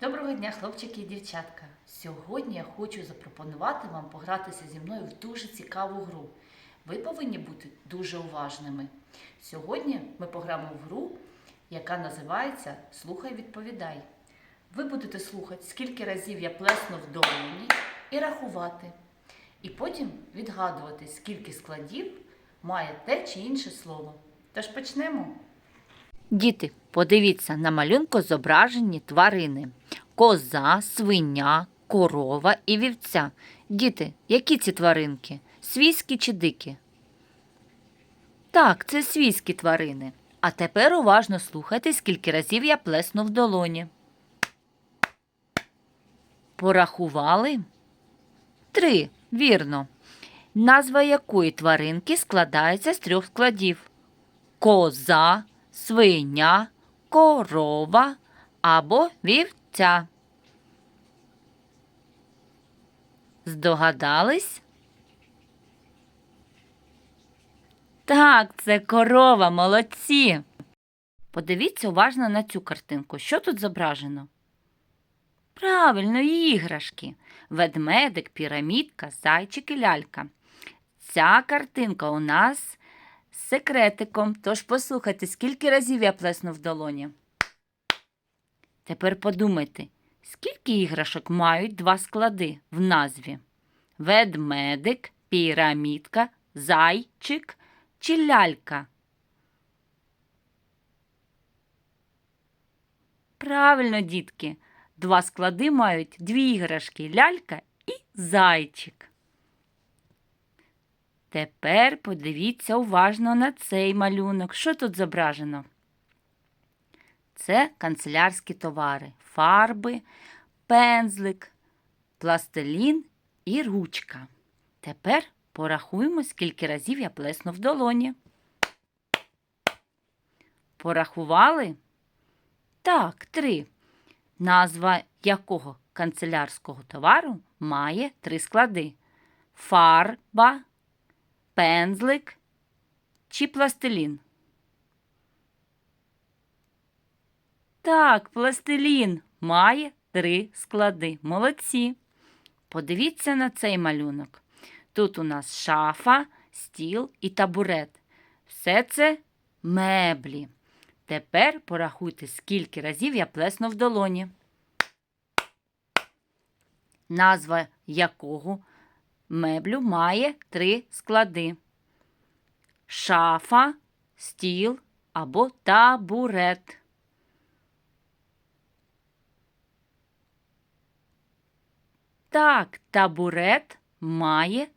Доброго дня, хлопчики і дівчатка! Сьогодні я хочу запропонувати вам погратися зі мною в дуже цікаву гру. Ви повинні бути дуже уважними. Сьогодні ми пограємо в гру, яка називається Слухай, відповідай. Ви будете слухати, скільки разів я плесну в долоні і рахувати. І потім відгадувати, скільки складів має те чи інше слово. Тож почнемо. Діти, подивіться на малюнку зображені тварини: коза, свиня, корова і вівця. Діти, які ці тваринки? Свійські чи дикі? Так, це свійські тварини. А тепер уважно слухайте, скільки разів я плесну в долоні. Порахували? Три, вірно. Назва якої тваринки складається з трьох складів: коза, свиня, корова або вівця. Здогадались? Так, це корова, молодці. Подивіться уважно на цю картинку. Що тут зображено? Правильно, іграшки. Ведмедик, пірамідка, зайчик і лялька. Ця картинка у нас з секретиком. Тож послухайте, скільки разів я плесну в долоні. Тепер подумайте, скільки іграшок мають два склади в назві? Ведмедик, пірамідка, зайчик чи лялька? Правильно, дітки. Два склади мають дві іграшки лялька і зайчик. Тепер подивіться уважно на цей малюнок. Що тут зображено? Це канцелярські товари, фарби, пензлик, пластилін і ручка. Тепер порахуємо, скільки разів я плесну в долоні. Порахували? Так, три. Назва якого канцелярського товару має три склади: фарба, пензлик чи пластилін. Так, пластилін має три склади. Молодці. Подивіться на цей малюнок. Тут у нас шафа, стіл і табурет. Все це меблі. Тепер порахуйте, скільки разів я плесну в долоні. Назва якого меблю має три склади: шафа, стіл або табурет. Так, табурет має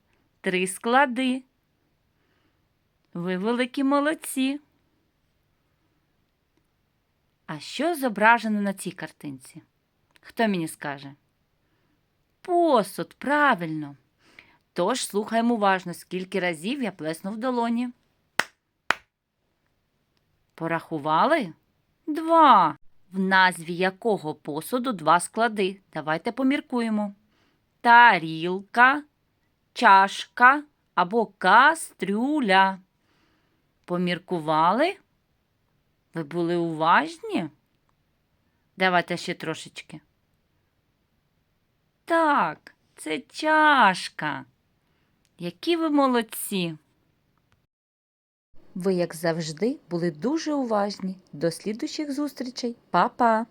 три склади. Ви великі молодці. А що зображено на цій картинці? Хто мені скаже? Посуд, правильно. Тож слухаємо уважно, скільки разів я плесну в долоні. Порахували? Два. В назві якого посуду два склади. Давайте поміркуємо. Тарілка, чашка або кастрюля. Поміркували? Ви були уважні? Давайте ще трошечки. Так, це чашка. Які ви молодці. Ви, як завжди, були дуже уважні. До слідучих зустрічей. Па-па!